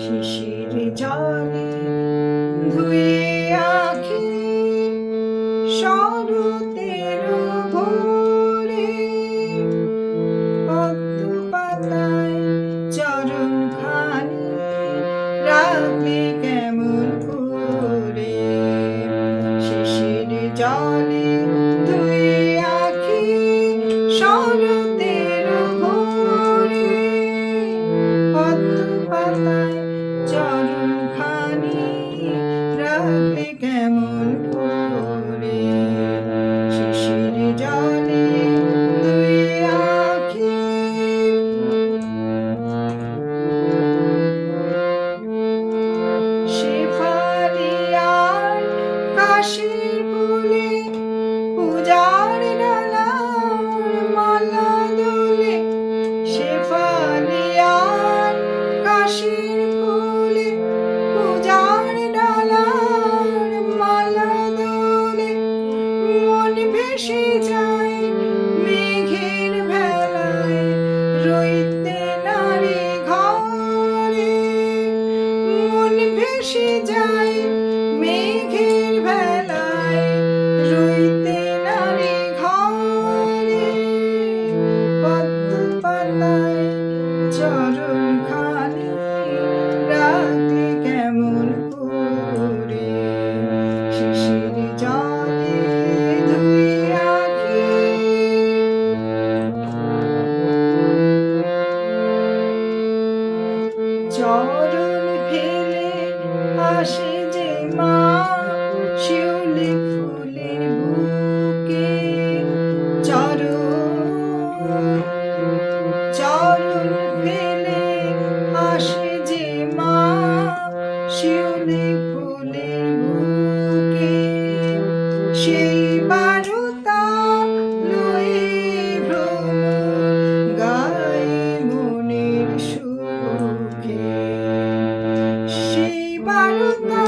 শিশির জলে ধুয়ে আঁকি শরতের ভোরে পদ্ম পাতায় চরণ খানি রাখলে ভেসে যায় মেঘের ভেলায়। রইতে নারে ঘরে, মন ভেসে যায় মেঘের ভেলায়। রইতে নারে ঘরে, পদ্ম পালায় চরণ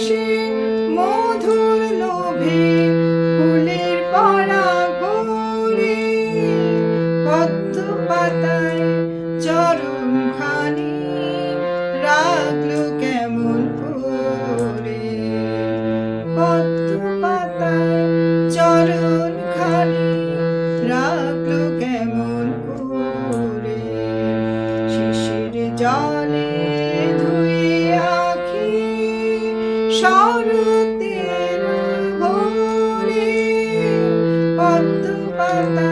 হাসি মধুর লোভে ফুলের পরা গোরে পদ্ম পাতায় চরম খানি রাখল cuando parta.